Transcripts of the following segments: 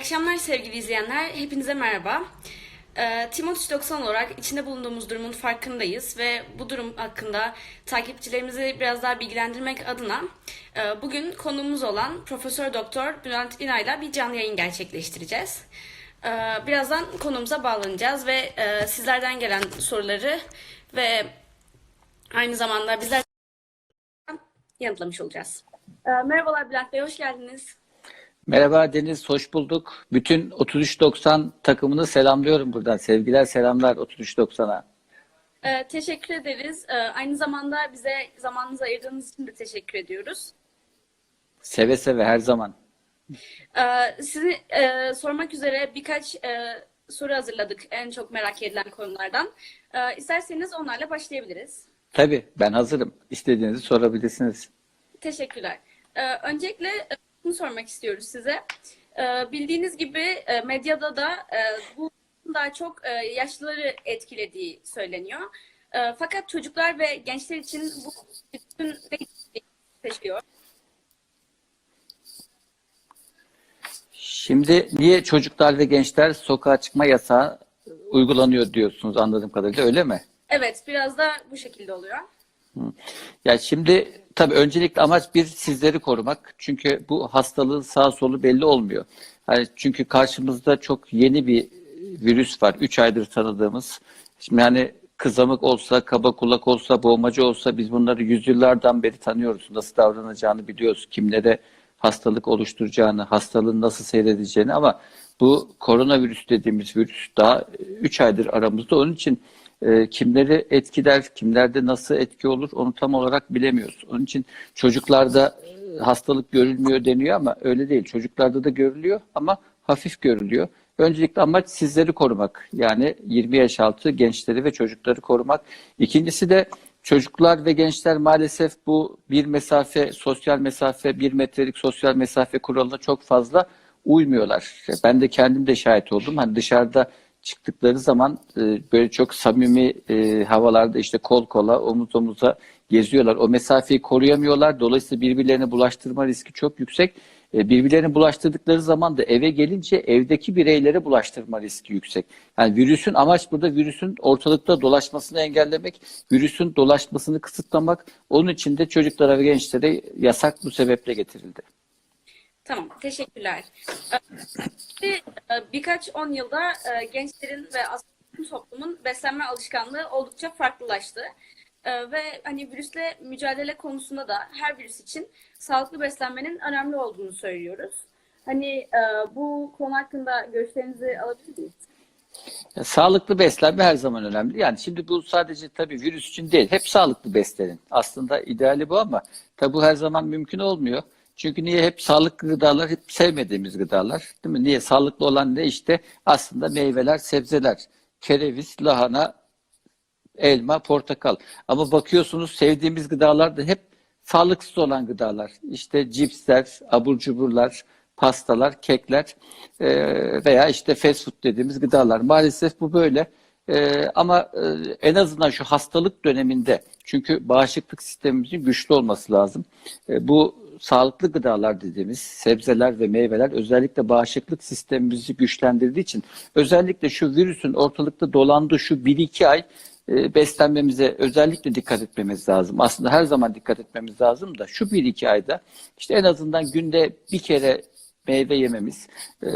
akşamlar sevgili izleyenler. Hepinize merhaba. Ee, Team 90 olarak içinde bulunduğumuz durumun farkındayız ve bu durum hakkında takipçilerimizi biraz daha bilgilendirmek adına e, bugün konuğumuz olan Profesör Doktor Bülent İnay'la bir canlı yayın gerçekleştireceğiz. Ee, birazdan konuğumuza bağlanacağız ve e, sizlerden gelen soruları ve aynı zamanda bizler yanıtlamış olacağız. Ee, merhabalar Bülent Bey, hoş geldiniz. Merhaba Deniz, hoş bulduk. Bütün 3390 takımını selamlıyorum buradan. Sevgiler, selamlar 3390'a. Ee, teşekkür ederiz. Ee, aynı zamanda bize zamanınızı ayırdığınız için de teşekkür ediyoruz. Seve seve her zaman. Ee, sizi e, sormak üzere birkaç e, soru hazırladık en çok merak edilen konulardan. Ee, isterseniz onlarla başlayabiliriz. Tabii ben hazırım. İstediğinizi sorabilirsiniz. Teşekkürler. Ee, öncelikle şunu sormak istiyoruz size. Ee, bildiğiniz gibi e, medyada da e, bu daha çok e, yaşlıları etkilediği söyleniyor. E, fakat çocuklar ve gençler için bu bütün taşıyor. Şimdi niye çocuklar ve gençler sokağa çıkma yasağı uygulanıyor diyorsunuz anladığım kadarıyla öyle mi? Evet, biraz da bu şekilde oluyor. Ya şimdi tabii öncelikle amaç bir sizleri korumak. Çünkü bu hastalığın sağ solu belli olmuyor. Yani çünkü karşımızda çok yeni bir virüs var. 3 aydır tanıdığımız. Şimdi yani kızamık olsa, kaba kulak olsa, boğmacı olsa biz bunları yüzyıllardan beri tanıyoruz. Nasıl davranacağını biliyoruz. Kimlere hastalık oluşturacağını, hastalığın nasıl seyredeceğini ama bu koronavirüs dediğimiz virüs daha 3 aydır aramızda. Onun için e, kimleri etkiler, kimlerde nasıl etki olur onu tam olarak bilemiyoruz. Onun için çocuklarda e, hastalık görülmüyor deniyor ama öyle değil. Çocuklarda da görülüyor ama hafif görülüyor. Öncelikle amaç sizleri korumak. Yani 20 yaş altı gençleri ve çocukları korumak. İkincisi de çocuklar ve gençler maalesef bu bir mesafe, sosyal mesafe, bir metrelik sosyal mesafe kuralına çok fazla uymuyorlar. Ben de kendim de şahit oldum. Hani dışarıda çıktıkları zaman e, böyle çok samimi e, havalarda işte kol kola, omuz omuza geziyorlar. O mesafeyi koruyamıyorlar. Dolayısıyla birbirlerine bulaştırma riski çok yüksek. E, birbirlerine bulaştırdıkları zaman da eve gelince evdeki bireylere bulaştırma riski yüksek. Yani virüsün amaç burada virüsün ortalıkta dolaşmasını engellemek, virüsün dolaşmasını kısıtlamak. Onun için de çocuklara ve gençlere yasak bu sebeple getirildi. Tamam, teşekkürler. Ee, e, Birkaç on yılda e, gençlerin ve aslında toplumun beslenme alışkanlığı oldukça farklılaştı. Ee, Ve hani virüsle mücadele konusunda da her virüs için sağlıklı beslenmenin önemli olduğunu söylüyoruz. Hani e, bu konu hakkında görüşlerinizi alabilir miyiz? Sağlıklı beslenme her zaman önemli. Yani şimdi bu sadece tabii virüs için değil. Hep sağlıklı beslenin. Aslında ideali bu ama tabii bu her zaman mümkün olmuyor. Çünkü niye hep sağlıklı gıdalar hep sevmediğimiz gıdalar. Değil mi? Niye sağlıklı olan ne işte aslında meyveler, sebzeler, kereviz, lahana, elma, portakal. Ama bakıyorsunuz sevdiğimiz gıdalar da hep sağlıksız olan gıdalar. İşte cipsler, abur cuburlar, pastalar, kekler eee, veya işte fast food dediğimiz gıdalar. Maalesef bu böyle. Eee, ama eee, en azından şu hastalık döneminde çünkü bağışıklık sistemimizin güçlü olması lazım. Eee, bu sağlıklı gıdalar dediğimiz sebzeler ve meyveler özellikle bağışıklık sistemimizi güçlendirdiği için özellikle şu virüsün ortalıkta dolandığı şu 1-2 ay e, beslenmemize özellikle dikkat etmemiz lazım. Aslında her zaman dikkat etmemiz lazım da şu 1-2 ayda işte en azından günde bir kere meyve yememiz, e,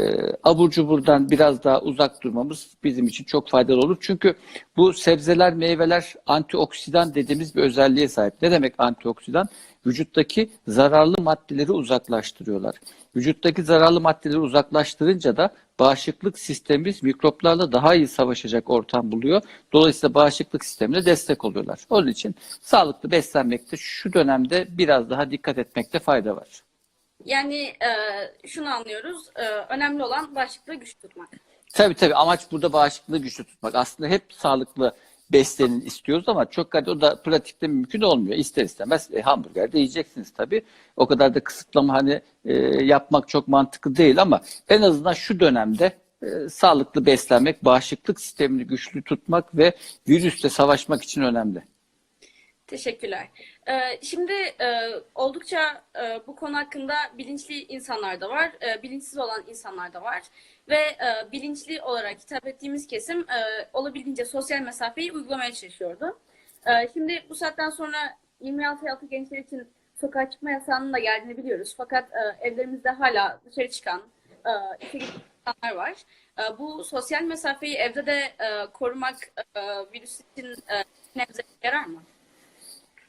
abur cuburdan biraz daha uzak durmamız bizim için çok faydalı olur. Çünkü bu sebzeler, meyveler antioksidan dediğimiz bir özelliğe sahip. Ne demek antioksidan? Vücuttaki zararlı maddeleri uzaklaştırıyorlar. Vücuttaki zararlı maddeleri uzaklaştırınca da bağışıklık sistemimiz mikroplarla daha iyi savaşacak ortam buluyor. Dolayısıyla bağışıklık sistemine destek oluyorlar. Onun için sağlıklı beslenmekte şu dönemde biraz daha dikkat etmekte fayda var. Yani e, şunu anlıyoruz, e, önemli olan bağışıklığı güç tutmak. Tabii tabii amaç burada bağışıklığı güçlü tutmak. Aslında hep sağlıklı beslenin istiyoruz ama çok hadi o da pratikte mümkün olmuyor. İster istemez e, hamburger de yiyeceksiniz tabii. O kadar da kısıtlama hani e, yapmak çok mantıklı değil ama en azından şu dönemde e, sağlıklı beslenmek, bağışıklık sistemini güçlü tutmak ve virüsle savaşmak için önemli. Teşekkürler. Ee, şimdi e, oldukça e, bu konu hakkında bilinçli insanlar da var, e, bilinçsiz olan insanlar da var ve e, bilinçli olarak hitap ettiğimiz kesim e, olabildiğince sosyal mesafeyi uygulamaya çalışıyordu. E, şimdi bu saatten sonra 26 yaş altı gençler için sokağa çıkma yasağının da geldiğini biliyoruz. Fakat e, evlerimizde hala dışarı çıkan, e, işe insanlar var. E, bu sosyal mesafeyi evde de e, korumak e, virüs için e, nebze yarar mı?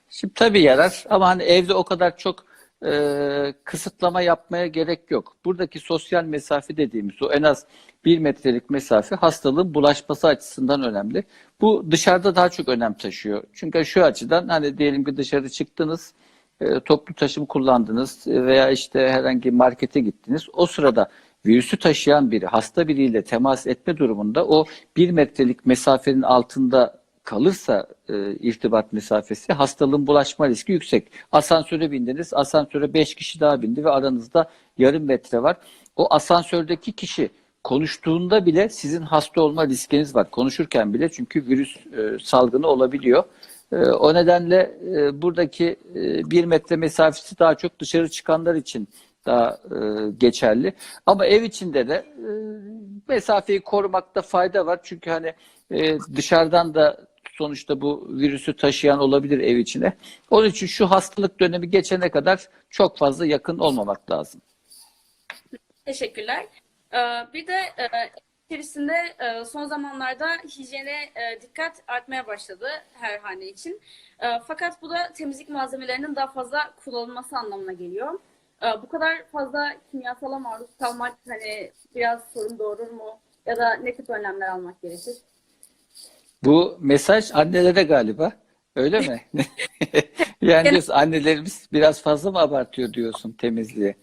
Şimdi tabii yarar ama hani evde o kadar çok e, kısıtlama yapmaya gerek yok. Buradaki sosyal mesafe dediğimiz o en az bir metrelik mesafe hastalığın bulaşması açısından önemli. Bu dışarıda daha çok önem taşıyor. Çünkü şu açıdan hani diyelim ki dışarı çıktınız, e, toplu taşım kullandınız veya işte herhangi markete gittiniz. O sırada virüsü taşıyan biri hasta biriyle temas etme durumunda o bir metrelik mesafenin altında kalırsa e, irtibat mesafesi hastalığın bulaşma riski yüksek. Asansöre bindiniz, asansöre 5 kişi daha bindi ve aranızda yarım metre var. O asansördeki kişi konuştuğunda bile sizin hasta olma riskiniz var. Konuşurken bile çünkü virüs e, salgını olabiliyor. E, o nedenle e, buradaki e, bir metre mesafesi daha çok dışarı çıkanlar için daha e, geçerli. Ama ev içinde de e, mesafeyi korumakta fayda var. Çünkü hani e, dışarıdan da sonuçta bu virüsü taşıyan olabilir ev içine. Onun için şu hastalık dönemi geçene kadar çok fazla yakın olmamak lazım. Teşekkürler. Ee, Bir de e, içerisinde e, son zamanlarda hijyene e, dikkat artmaya başladı her hane için. Fakat bu da temizlik malzemelerinin daha fazla kullanılması anlamına geliyor. Bu kadar fazla kimyasala maruz kalmak hani biraz sorun doğurur mu? Ya da ne tip önlemler almak gerekir? Bu mesaj annelere galiba. Öyle mi? Yani diyorsun, annelerimiz biraz fazla mı abartıyor diyorsun temizliği?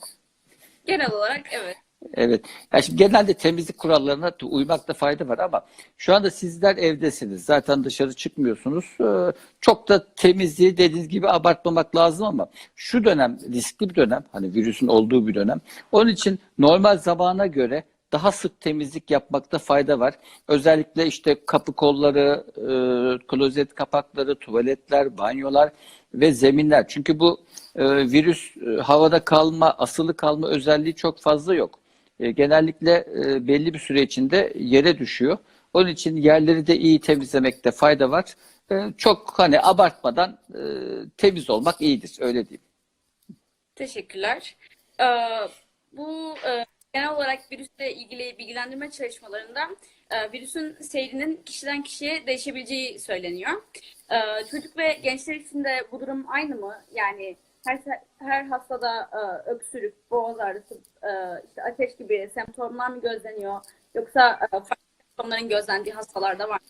Genel olarak evet. Evet. Ya şimdi genelde temizlik kurallarına uymakta fayda var ama şu anda sizler evdesiniz. Zaten dışarı çıkmıyorsunuz. Ee, Çok da temizliği dediğiniz gibi abartmamak lazım ama şu dönem riskli bir dönem. Hani virüsün olduğu bir dönem. Onun için normal zamana göre daha sık temizlik yapmakta fayda var. Özellikle işte kapı kolları, e, klozet kapakları, tuvaletler, banyolar ve zeminler. Çünkü bu e, virüs e, havada kalma, asılı kalma özelliği çok fazla yok. E, genellikle e, belli bir süre içinde yere düşüyor. Onun için yerleri de iyi temizlemekte fayda var. E, çok hani abartmadan e, temiz olmak iyidir, öyle diyeyim. Teşekkürler. Ee, bu e, genel olarak virüsle ilgili bilgilendirme çalışmalarında e, virüsün seyrinin kişiden kişiye değişebileceği söyleniyor. Ee, çocuk ve gençler için de bu durum aynı mı? Yani her her hastada e, öksürük, boğaz ağrısı, e, işte ateş gibi semptomlar mı gözleniyor? Yoksa e, farklı semptomların gözlendiği hastalarda var mı?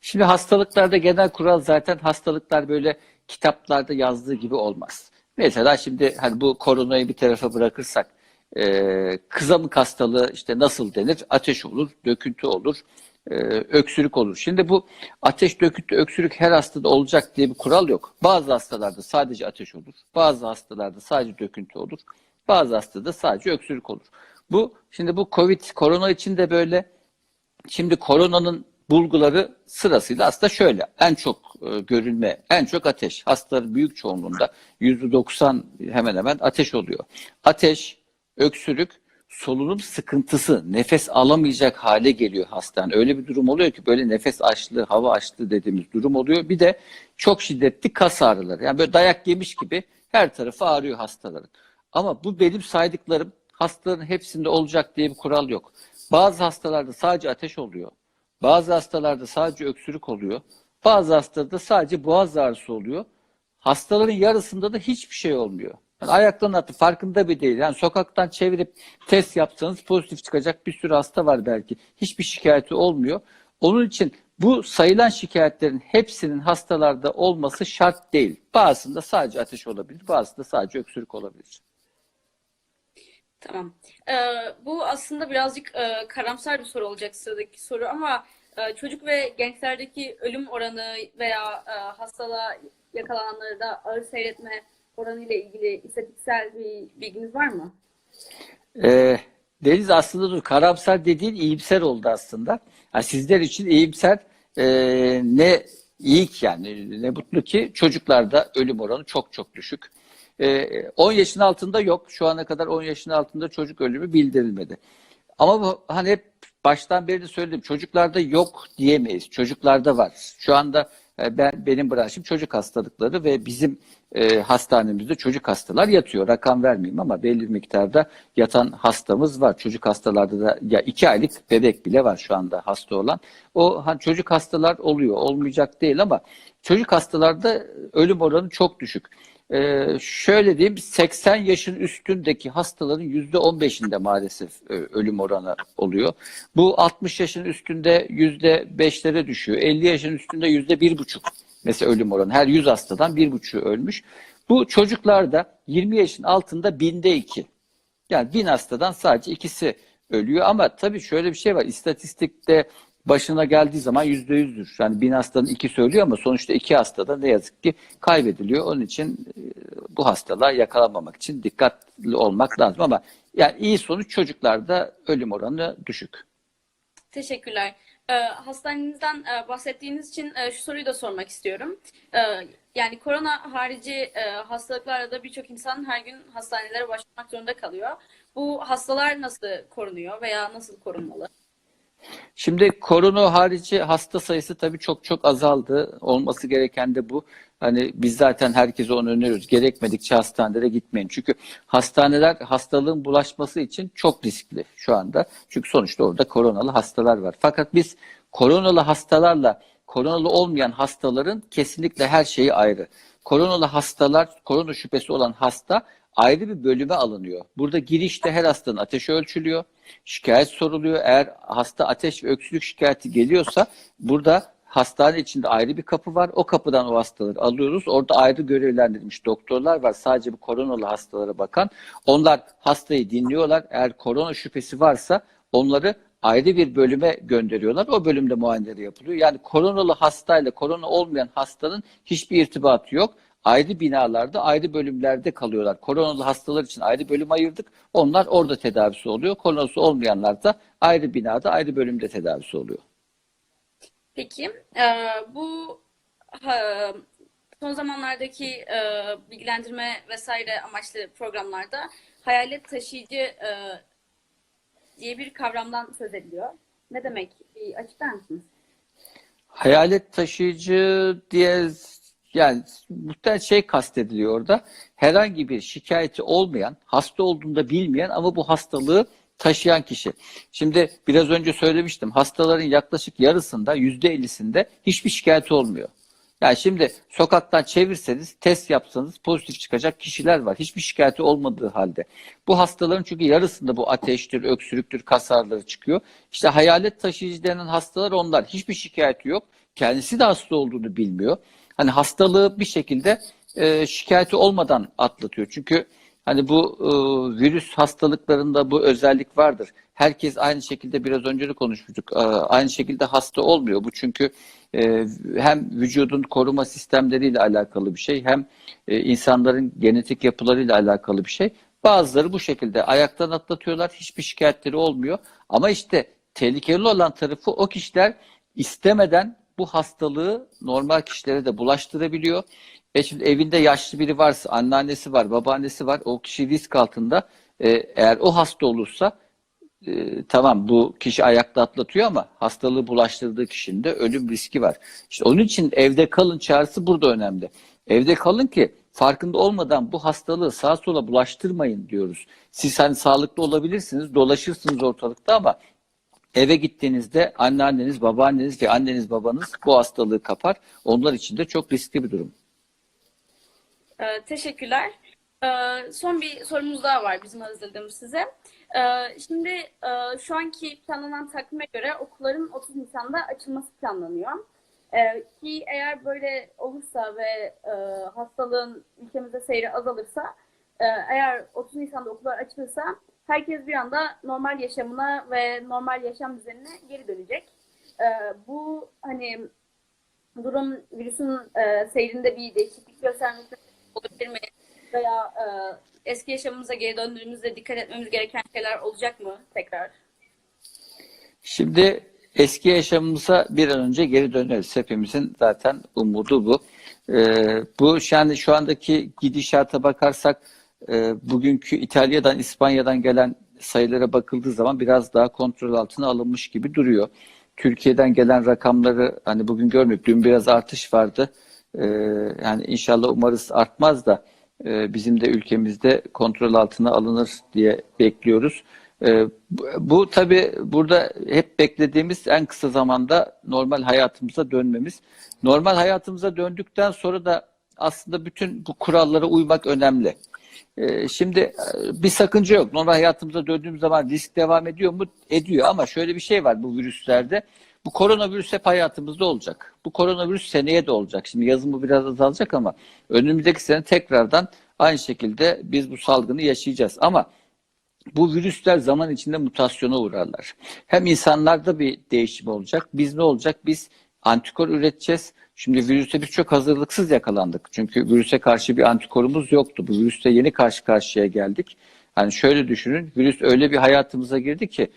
Şimdi hastalıklarda genel kural zaten hastalıklar böyle kitaplarda yazdığı gibi olmaz. Mesela şimdi hani bu koronayı bir tarafa bırakırsak e, kızamık hastalığı işte nasıl denir? Ateş olur, döküntü olur, e, öksürük olur. Şimdi bu ateş, döküntü, öksürük her hastada olacak diye bir kural yok. Bazı hastalarda sadece ateş olur, bazı hastalarda sadece döküntü olur, bazı hastada sadece öksürük olur. Bu şimdi bu Covid, korona için de böyle Şimdi koronanın bulguları sırasıyla aslında şöyle. En çok e, görülme, en çok ateş. Hastaların büyük çoğunluğunda %90 hemen hemen ateş oluyor. Ateş, öksürük, solunum sıkıntısı, nefes alamayacak hale geliyor hastanın. Öyle bir durum oluyor ki böyle nefes açlığı, hava açlığı dediğimiz durum oluyor. Bir de çok şiddetli kas ağrıları. Yani böyle dayak yemiş gibi her tarafı ağrıyor hastaların. Ama bu benim saydıklarım hastaların hepsinde olacak diye bir kural yok. Bazı hastalarda sadece ateş oluyor. Bazı hastalarda sadece öksürük oluyor. Bazı hastalarda sadece boğaz ağrısı oluyor. Hastaların yarısında da hiçbir şey olmuyor. Ayaktan attı farkında bir değil. Yani sokaktan çevirip test yapsanız pozitif çıkacak bir sürü hasta var belki. Hiçbir şikayeti olmuyor. Onun için bu sayılan şikayetlerin hepsinin hastalarda olması şart değil. Bazısında sadece ateş olabilir, bazısında sadece öksürük olabilir. Tamam. Ee, bu aslında birazcık e, karamsar bir soru olacak sıradaki soru ama e, çocuk ve gençlerdeki ölüm oranı veya e, hastalığa yakalananlarda ağır seyretme oranı ile ilgili istatistiksel bir bilginiz var mı? Ee, Deniz aslında dur karamsar dediğin iyimser oldu aslında. Ha, sizler için iyimser e, ne iyi ki yani ne mutlu ki çocuklarda ölüm oranı çok çok düşük. Ee, 10 yaşın altında yok. Şu ana kadar 10 yaşın altında çocuk ölümü bildirilmedi. Ama bu hani hep baştan beri de söyledim. Çocuklarda yok diyemeyiz. Çocuklarda var. Şu anda ben benim branşım çocuk hastalıkları ve bizim e, hastanemizde çocuk hastalar yatıyor. Rakam vermeyeyim ama belli bir miktarda yatan hastamız var. Çocuk hastalarda da ya iki aylık bebek bile var şu anda hasta olan. O hani çocuk hastalar oluyor. Olmayacak değil ama çocuk hastalarda ölüm oranı çok düşük. Ee, şöyle diyeyim 80 yaşın üstündeki hastaların %15'inde maalesef e, ölüm oranı oluyor. Bu 60 yaşın üstünde %5'lere düşüyor. 50 yaşın üstünde %1,5 mesela ölüm oranı. Her 100 hastadan 1,5'ü ölmüş. Bu çocuklarda 20 yaşın altında binde 2. Yani 1000 hastadan sadece ikisi ölüyor ama tabii şöyle bir şey var. İstatistikte başına geldiği zaman yüzde yüzdür. Yani bin hastanın iki söylüyor ama sonuçta iki hastada ne yazık ki kaybediliyor. Onun için e, bu hastalığa yakalanmamak için dikkatli olmak lazım ama yani iyi sonuç çocuklarda ölüm oranı düşük. Teşekkürler. Ee, hastanenizden e, bahsettiğiniz için e, şu soruyu da sormak istiyorum. Ee, yani korona harici hastalıklarla da birçok insan her gün hastanelere başvurmak zorunda kalıyor. Bu hastalar nasıl korunuyor veya nasıl korunmalı? Şimdi korona harici hasta sayısı tabii çok çok azaldı. Olması gereken de bu. Hani biz zaten herkese onu öneriyoruz. Gerekmedikçe hastanelere gitmeyin. Çünkü hastaneler hastalığın bulaşması için çok riskli şu anda. Çünkü sonuçta orada koronalı hastalar var. Fakat biz koronalı hastalarla koronalı olmayan hastaların kesinlikle her şeyi ayrı. Koronalı hastalar, korona şüphesi olan hasta ayrı bir bölüme alınıyor. Burada girişte her hastanın ateşi ölçülüyor. Şikayet soruluyor. Eğer hasta ateş ve öksürük şikayeti geliyorsa burada hastane içinde ayrı bir kapı var. O kapıdan o hastaları alıyoruz. Orada ayrı görevlendirilmiş doktorlar var. Sadece bu koronalı hastalara bakan. Onlar hastayı dinliyorlar. Eğer korona şüphesi varsa onları ayrı bir bölüme gönderiyorlar. O bölümde muayeneleri yapılıyor. Yani koronalı hastayla korona olmayan hastanın hiçbir irtibatı yok ayrı binalarda, ayrı bölümlerde kalıyorlar. Koronalı hastalar için ayrı bölüm ayırdık. Onlar orada tedavisi oluyor. Koronası olmayanlar da ayrı binada, ayrı bölümde tedavisi oluyor. Peki, e, bu ha, son zamanlardaki e, bilgilendirme vesaire amaçlı programlarda hayalet taşıyıcı e, diye bir kavramdan söz ediliyor. Ne demek? Bir açıklar mısınız? Hayalet taşıyıcı diye yani muhtemelen şey kastediliyor orada. Herhangi bir şikayeti olmayan, hasta olduğunda bilmeyen ama bu hastalığı taşıyan kişi. Şimdi biraz önce söylemiştim. Hastaların yaklaşık yarısında, yüzde ellisinde hiçbir şikayeti olmuyor. Yani şimdi sokaktan çevirseniz, test yapsanız pozitif çıkacak kişiler var. Hiçbir şikayeti olmadığı halde. Bu hastaların çünkü yarısında bu ateştir, öksürüktür, kas ağrıları çıkıyor. İşte hayalet taşıyıcı denen hastalar onlar. Hiçbir şikayeti yok. Kendisi de hasta olduğunu bilmiyor. Hani hastalığı bir şekilde e, şikayeti olmadan atlatıyor. Çünkü hani bu e, virüs hastalıklarında bu özellik vardır. Herkes aynı şekilde biraz önce de konuşmuştuk. E, aynı şekilde hasta olmuyor. Bu çünkü e, hem vücudun koruma sistemleriyle alakalı bir şey hem e, insanların genetik yapılarıyla alakalı bir şey. Bazıları bu şekilde ayaktan atlatıyorlar. Hiçbir şikayetleri olmuyor. Ama işte tehlikeli olan tarafı o kişiler istemeden bu hastalığı normal kişilere de bulaştırabiliyor. E şimdi evinde yaşlı biri varsa, anneannesi var, babaannesi var, o kişi risk altında. E, eğer o hasta olursa e, tamam bu kişi ayakta atlatıyor ama hastalığı bulaştırdığı kişinin de ölüm riski var. İşte onun için evde kalın çağrısı burada önemli. Evde kalın ki farkında olmadan bu hastalığı sağa sola bulaştırmayın diyoruz. Siz hani sağlıklı olabilirsiniz, dolaşırsınız ortalıkta ama eve gittiğinizde anneanneniz, babaanneniz ve anneniz babanız bu hastalığı kapar. Onlar için de çok riskli bir durum. Ee, teşekkürler. Ee, son bir sorumuz daha var bizim hazırladığımız size. Ee, şimdi e, şu anki planlanan takvime göre okulların 30 Nisan'da açılması planlanıyor. Ki eğer böyle olursa ve e, hastalığın ülkemizde seyri azalırsa, e, eğer 30 Nisan'da okullar açılırsa herkes bir anda normal yaşamına ve normal yaşam düzenine geri dönecek. Ee, bu hani durum virüsün e, seyrinde bir değişiklik göstermesi olabilir mi? Veya e, eski yaşamımıza geri döndüğümüzde dikkat etmemiz gereken şeyler olacak mı tekrar? Şimdi eski yaşamımıza bir an önce geri döneriz. Hepimizin zaten umudu bu. Ee, bu yani şu andaki gidişata bakarsak e, bugünkü İtalya'dan, İspanya'dan gelen sayılara bakıldığı zaman biraz daha kontrol altına alınmış gibi duruyor. Türkiye'den gelen rakamları hani bugün görmüyoruz. Dün biraz artış vardı. Ee, yani inşallah umarız artmaz da e, bizim de ülkemizde kontrol altına alınır diye bekliyoruz. Ee, bu, bu tabii burada hep beklediğimiz en kısa zamanda normal hayatımıza dönmemiz. Normal hayatımıza döndükten sonra da aslında bütün bu kurallara uymak önemli. Ee, Şimdi e, bir sakınca yok. Normal hayatımıza döndüğümüz zaman risk devam ediyor mu? Ediyor ama şöyle bir şey var bu virüslerde. Bu koronavirüs hep hayatımızda olacak. Bu koronavirüs seneye de olacak. Şimdi yazın bu biraz azalacak ama önümüzdeki sene tekrardan aynı şekilde biz bu salgını yaşayacağız. Ama bu virüsler zaman içinde mutasyona uğrarlar. Hem insanlarda bir değişim olacak. Biz ne olacak? Biz antikor üreteceğiz. Şimdi virüse biz çok hazırlıksız yakalandık. Çünkü virüse karşı bir antikorumuz yoktu. Bu virüste yeni karşı karşıya geldik. Hani şöyle düşünün. Virüs öyle bir hayatımıza girdi ki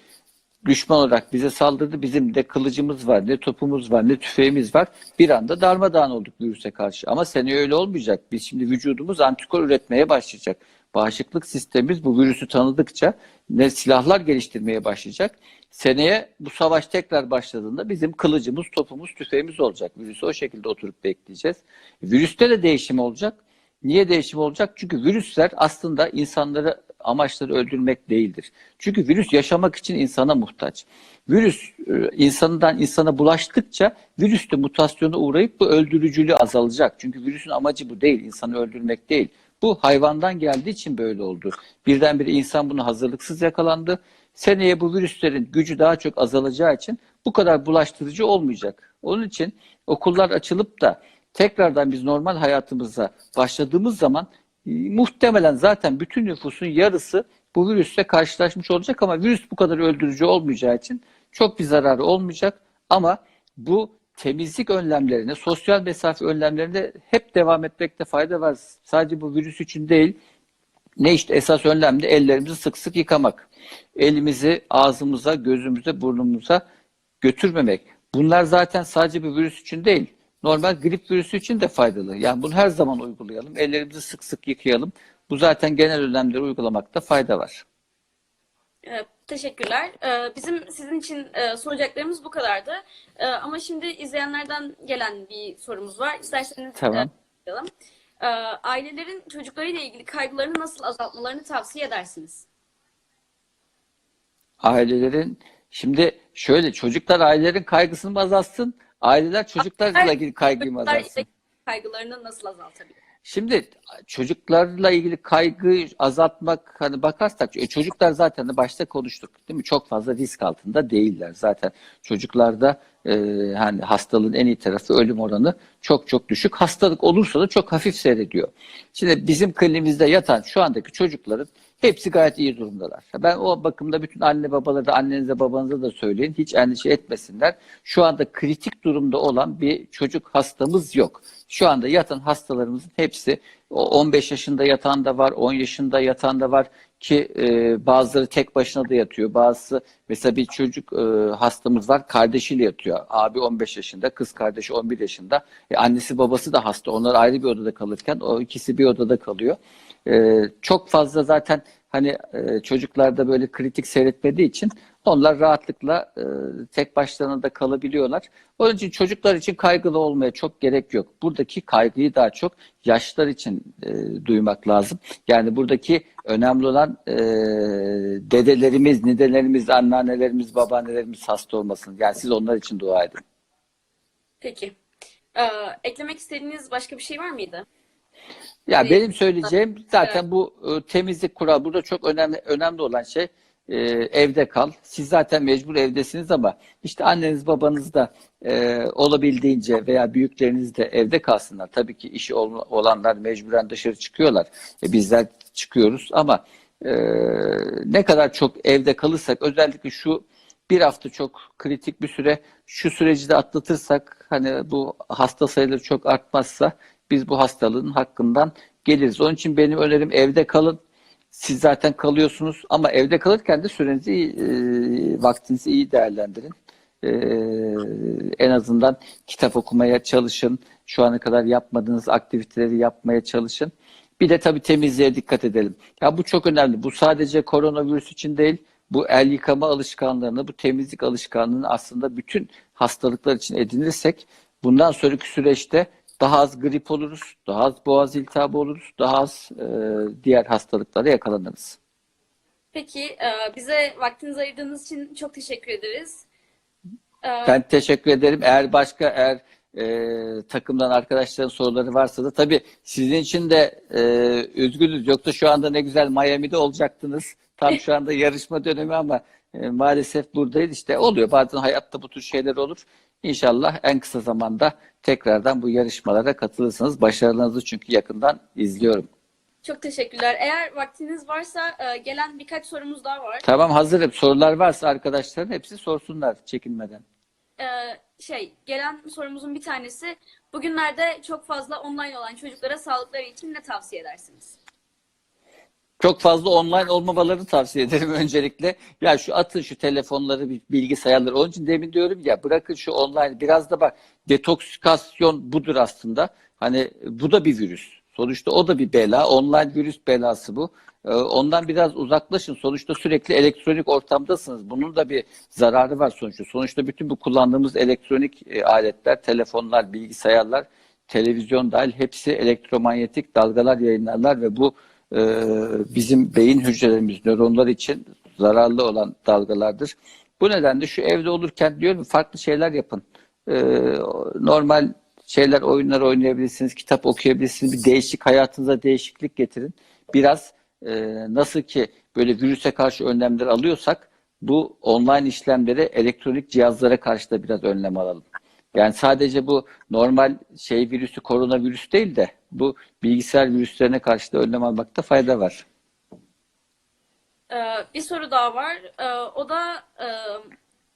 düşman olarak bize saldırdı. Bizim de kılıcımız var, ne topumuz var, ne tüfeğimiz var. Bir anda darmadağın olduk virüse karşı. Ama seneye öyle olmayacak. Biz şimdi vücudumuz antikor üretmeye başlayacak. Bağışıklık sistemimiz bu virüsü tanıdıkça ne silahlar geliştirmeye başlayacak. Seneye bu savaş tekrar başladığında bizim kılıcımız, topumuz, tüfeğimiz olacak. Virüsü o şekilde oturup bekleyeceğiz. Virüste de değişim olacak. Niye değişim olacak? Çünkü virüsler aslında insanları amaçları öldürmek değildir. Çünkü virüs yaşamak için insana muhtaç. Virüs e, insandan insana bulaştıkça virüs de mutasyona uğrayıp bu öldürücülüğü azalacak. Çünkü virüsün amacı bu değil, insanı öldürmek değil. Bu hayvandan geldiği için böyle oldu. Birdenbire insan buna hazırlıksız yakalandı. Seneye bu virüslerin gücü daha çok azalacağı için bu kadar bulaştırıcı olmayacak. Onun için okullar açılıp da tekrardan biz normal hayatımıza başladığımız zaman e, muhtemelen zaten bütün nüfusun yarısı bu virüsle karşılaşmış olacak ama virüs bu kadar öldürücü olmayacağı için çok bir zararı olmayacak ama bu temizlik önlemlerine, sosyal mesafe önlemlerine hep devam etmekte fayda var. Sadece bu virüs için değil, ne işte esas önlem de ellerimizi sık sık yıkamak. Elimizi ağzımıza, gözümüze, burnumuza götürmemek. Bunlar zaten sadece bir virüs için değil. Normal grip virüsü için de faydalı. Yani bunu her zaman uygulayalım. Ellerimizi sık sık yıkayalım. Bu zaten genel önlemleri uygulamakta fayda var. Teşekkürler. Ee, Bizim sizin için e, soracaklarımız bu kadardı. Ee, Ama şimdi izleyenlerden gelen bir sorumuz var. İsterseniz Tamam. e, başlayalım. Ee, Ailelerin çocuklarıyla ilgili kaygılarını nasıl azaltmalarını tavsiye edersiniz? Ailelerin şimdi şöyle çocuklar ailelerin kaygısını mı azaltsın? Aileler çocuklarla ilgili kaygıyı mı azaltsın? kaygılarını nasıl azaltabilir? Şimdi çocuklarla ilgili kaygı azaltmak hani bakarsak e, çocuklar zaten de başta konuştuk değil mi? Çok fazla risk altında değiller zaten. Çocuklarda e, hani hastalığın en iyi tarafı ölüm oranı çok çok düşük. Hastalık olursa da çok hafif seyrediyor. Şimdi bizim klinimizde yatan şu andaki çocukların hepsi gayet iyi durumdalar. Ben o bakımda bütün anne babalara da annenize babanıza da söyleyin. Hiç endişe etmesinler. Şu anda kritik durumda olan bir çocuk hastamız yok. Şu anda yatan hastalarımızın hepsi o 15 yaşında yatan da var, 10 yaşında yatan da var ki e, bazıları tek başına da yatıyor. Bazısı mesela bir çocuk e, hastamız var kardeşiyle yatıyor. Abi 15 yaşında, kız kardeşi 11 yaşında. E, annesi babası da hasta. Onlar ayrı bir odada kalırken o ikisi bir odada kalıyor. E, çok fazla zaten hani e, çocuklarda böyle kritik seyretmediği için onlar rahatlıkla e, tek başlarına da kalabiliyorlar. Onun için çocuklar için kaygılı olmaya çok gerek yok. Buradaki kaygıyı daha çok yaşlılar için e, duymak lazım. Yani buradaki önemli olan e, dedelerimiz, nidelerimiz, anneannelerimiz, babaannelerimiz hasta olmasın. Yani siz onlar için dua edin. Peki. Ee, Eklemek istediğiniz başka bir şey var mıydı? Ya Evet. benim söyleyeceğim zaten bu e, temizlik kuralı burada çok önemli önemli olan şey e, evde kal. Siz zaten mecbur evdesiniz ama işte anneniz babanız da e, olabildiğince veya büyükleriniz de evde kalsınlar. Tabii ki işi ol- olanlar mecburen dışarı çıkıyorlar. E, bizler çıkıyoruz ama e, ne kadar çok evde kalırsak özellikle şu bir hafta çok kritik bir süre şu süreci de atlatırsak hani bu hasta sayıları çok artmazsa biz bu hastalığın hakkından geliriz. Onun için benim önerim evde kalın. Siz zaten kalıyorsunuz ama evde kalırken de sürenizi, e, vaktinizi iyi değerlendirin. e, en azından kitap okumaya çalışın. Şu ana kadar yapmadığınız aktiviteleri yapmaya çalışın. Bir de tabii temizliğe dikkat edelim. Ya bu çok önemli. Bu sadece koronavirüs için değil. Bu el yıkama alışkanlığını, bu temizlik alışkanlığını aslında bütün hastalıklar için edinirsek bundan sonraki süreçte daha az grip oluruz, daha az boğaz iltihabı oluruz, daha az e, diğer hastalıklara yakalanırız. Peki e, bize vaktinizi ayırdığınız için çok teşekkür ederiz. E, Ben teşekkür ederim. Eğer başka eğer e, takımdan arkadaşların soruları varsa da tabii sizin için de e, üzgünüz. Yoksa şu anda ne güzel Miami'de olacaktınız. Tam şu anda yarışma dönemi ama e, maalesef buradayız. İşte oluyor. Bazen hayatta bu tür şeyler olur. İnşallah en kısa zamanda tekrardan bu yarışmalara katılırsınız. Başarılarınızı çünkü yakından izliyorum. Çok teşekkürler. Eğer vaktiniz varsa e, gelen birkaç sorumuz daha var. Tamam hazırım. Sorular varsa arkadaşların hepsi sorsunlar çekinmeden. E, şey, gelen sorumuzun bir tanesi bugünlerde çok fazla online olan çocuklara sağlıkları için ne tavsiye edersiniz? Çok fazla online olmamalarını tavsiye ederim öncelikle. Ya şu atın şu telefonları, bilgisayarları. Onun için demin diyorum ya bırakın şu online. Biraz da bak detoksikasyon budur aslında. Hani bu da bir virüs. Sonuçta o da bir bela. Online virüs belası bu. Ee, Ondan biraz uzaklaşın. Sonuçta sürekli elektronik ortamdasınız. Bunun da bir zararı var sonuçta. Sonuçta bütün bu kullandığımız elektronik e, aletler, telefonlar, bilgisayarlar, televizyon dahil hepsi elektromanyetik dalgalar yayınlarlar ve bu bizim beyin hücrelerimiz, nöronlar için zararlı olan dalgalardır. Bu nedenle şu evde olurken diyorum farklı şeyler yapın. E, normal şeyler, oyunlar oynayabilirsiniz, kitap okuyabilirsiniz. Bir değişik hayatınıza değişiklik getirin. Biraz e, nasıl ki böyle virüse karşı önlemler alıyorsak bu online işlemlere, elektronik cihazlara karşı da biraz önlem alalım. Yani sadece bu normal şey virüsü, koronavirüs değil de bu bilgisayar virüslerine karşı da önlem almakta fayda var. E, bir soru daha var. E, o da e,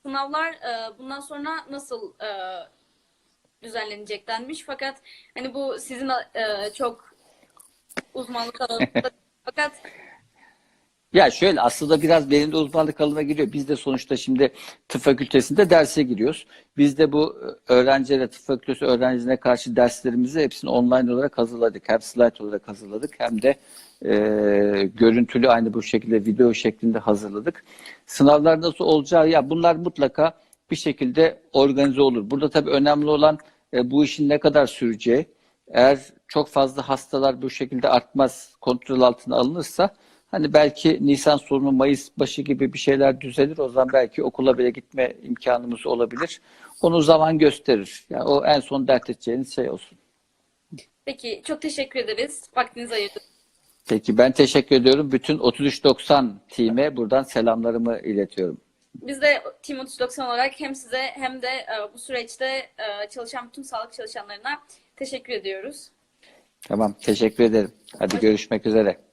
sınavlar e, bundan sonra nasıl e, düzenlenecek denmiş. Fakat hani bu sizin çok uzmanlık alanında fakat Ya şöyle aslında biraz benim de uzmanlık alanına giriyor. Biz de sonuçta şimdi tıp fakültesinde derse giriyoruz. Biz de bu öğrencilere, tıp fakültesi öğrencilerine karşı derslerimizi hepsini online olarak hazırladık. Hem slide olarak hazırladık hem de e, görüntülü aynı bu şekilde video şeklinde hazırladık. Sınavlar nasıl olacağı ya bunlar mutlaka bir şekilde organize olur. Burada tabii önemli olan e, bu işin ne kadar süreceği. Eğer çok fazla hastalar bu şekilde artmaz, kontrol altına alınırsa hani belki Nisan sonu Mayıs başı gibi bir şeyler düzelir. O zaman belki okula bile gitme imkanımız olabilir. Onu zaman gösterir. Yani o en son dert edeceğiniz şey olsun. peki çok teşekkür ederiz. Vaktinizi ayırdınız. Peki ben teşekkür ediyorum. Bütün 3390 time buradan selamlarımı iletiyorum. Biz de Team 390 olarak hem size hem de e, bu süreçte e, çalışan bütün sağlık çalışanlarına teşekkür ediyoruz. Tamam teşekkür ederim. Hadi görüşmek üzere.